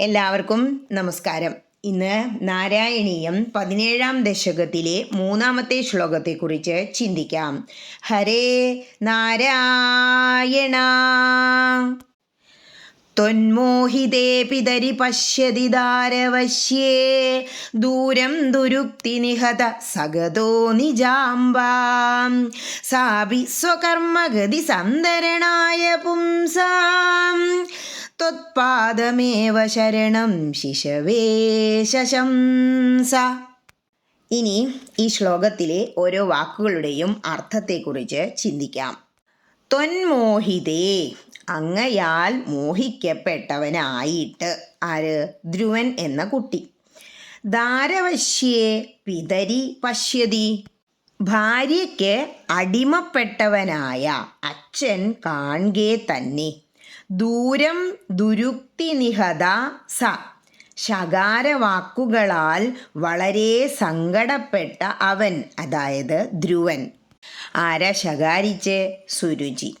എല്ലാവർക്കും നമസ്കാരം. ഇന്ന് നാരായണീയം പതിനേഴാം ദശകത്തിലെ മൂന്നാമത്തെ ശ്ലോകത്തെക്കുറിച്ച് ചിന്തിക്കാം. ഹരേ നാരായണ. ത്വന്മോഹിതേ പിതരി പശ്യതി ദാരവശ്യേ ദൂരം ദുരുക്തി നിഹത സഗതോ നിജാംബാം. സാപി സ്വകർമ്മഗതി സന്തരണായ പുംസാം. ത്വത്പാദമേവ ശരണം ശിശവേ ശശംസ. ഇനി ഈ ശ്ലോകത്തിലെ ഓരോ വാക്കുകളുടെയും അർത്ഥത്തെക്കുറിച്ച് ചിന്തിക്കാം. ത്വന്മോഹിതേ അങ്ങയാൽ മോഹിക്കപ്പെട്ടവനായിട്ട്. ആര്? ധ്രുവൻ എന്ന കുട്ടി. ദാരവശ്യേ പിതരി പശ്യതി. ഭാര്യയ്ക്ക് അടിമപ്പെട്ടവനായ അച്ഛൻ കാണുകേ തന്നെ. ദൂരം ദുരുക്തി നിഹത സ. ശകാരവാക്കുകളാൽ വളരെ സങ്കടപ്പെട്ട അവൻ അതായത് ധ്രുവൻ. ആരാ ശകാരിച്ച്? സുരുചി.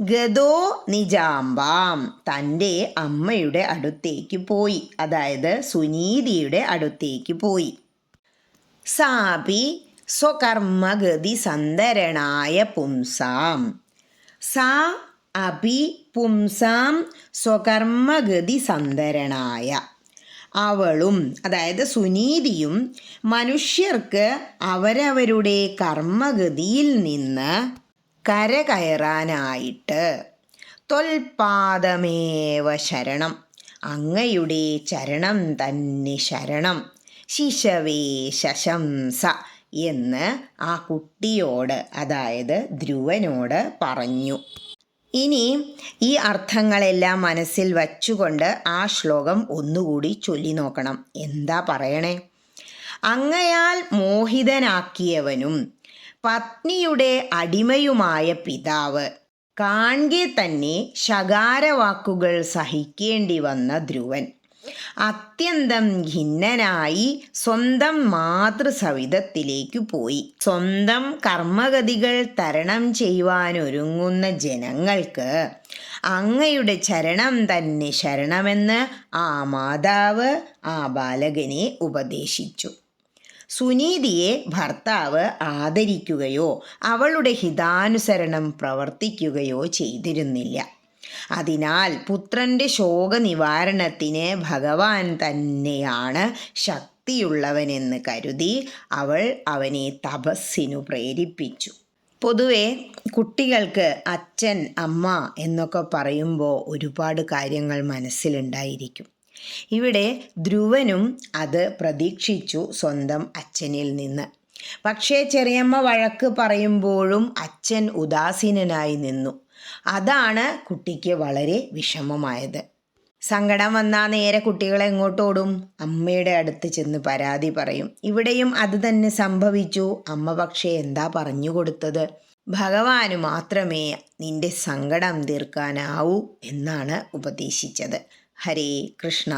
ഗതോ നിജാമ്പാം തന്റെ അമ്മയുടെ അടുത്തേക്ക് പോയി. അതായത് സുനീതിയുടെ അടുത്തേക്ക് പോയി. സാപി സ്വകർമ്മഗതി സന്തരണായ പുംസാം. സാ അപി പുംസാം സ്വകർമ്മഗതി സന്തരണായ അവളും അതായത് സുനീതിയും മനുഷ്യർക്ക് അവരവരുടെ കർമ്മഗതിയിൽ നിന്ന് കരകയറാനായിട്ട് തൊൽപാദമേവ ശരണം. അങ്ങയുടെ ചരണം തന്നെ ശരണം. ശിശവേ ശശംസ എന്ന് ആ കുട്ടിയോട് അതായത് ധ്രുവനോട് പറഞ്ഞു. ഇനി ഈ അർത്ഥങ്ങളെല്ലാം മനസ്സിൽ വച്ചുകൊണ്ട് ആ ശ്ലോകം ഒന്നുകൂടി ചൊല്ലി നോക്കണം. എന്താ പറയണേ? അങ്ങയാൽ മോഹിതനാക്കിയവനും പത്നിയുടെ അടിമയുമായ പിതാവ് കാണെ തന്നെ ശകാരവാക്കുകൾ സഹിക്കേണ്ടി വന്ന ധ്രുവൻ. അത്യന്തം ഖിന്നനായി സ്വന്തം മാതൃസവിധത്തിലേക്ക് പോയി. സ്വന്തം കർമ്മഗതികൾ തരണം ചെയ്യുവാനൊരുങ്ങുന്ന ജനങ്ങൾക്ക് അങ്ങയുടെ ചരണം തന്നെ ശരണമെന്ന് ആ മാതാവ് ആ ബാലകനെ ഉപദേശിച്ചു. സുനീതിയെ ഭർത്താവ് ആദരിക്കുകയോ അവളുടെ ഹിതാനുസരണം പ്രവർത്തിക്കുകയോ ചെയ്തിരുന്നില്ല. അതിനാൽ പുത്രന്റെ ശോകനിവാരണത്തിന് ഭഗവാൻ തന്നെയാണ് ശക്തിയുള്ളവനെന്ന് കരുതി അവൾ അവനെ തപസ്സിനു പ്രേരിപ്പിച്ചു. പൊതുവെ കുട്ടികൾക്ക് അച്ഛൻ അമ്മ എന്നൊക്കെ പറയുമ്പോൾ ഒരുപാട് കാര്യങ്ങൾ മനസ്സിലുണ്ടായിരിക്കും. ഇവിടെ ധ്രുവനും അത് പ്രതീക്ഷിച്ചു സ്വന്തം അച്ഛനിൽ നിന്ന്. പക്ഷേ ചെറിയമ്മ വഴക്ക് പറയുമ്പോഴും അച്ഛൻ ഉദാസീനനായി നിന്നു. അതാണ് കുട്ടിക്ക് വളരെ വിഷമമായത്. സങ്കടം വന്നാൽ നേരെ കുട്ടികളെ എങ്ങോട്ടോടും അമ്മയുടെ അടുത്ത് ചെന്ന് പരാതി പറയും. ഇവിടെയും അത് തന്നെ സംഭവിച്ചു. അമ്മ പക്ഷേ എന്താ പറഞ്ഞു കൊടുത്തത്? ഭഗവാന് മാത്രമേ നിന്റെ സങ്കടം തീർക്കാനാവൂ എന്നാണ് ഉപദേശിച്ചത്. ഹരേ കൃഷ്ണ.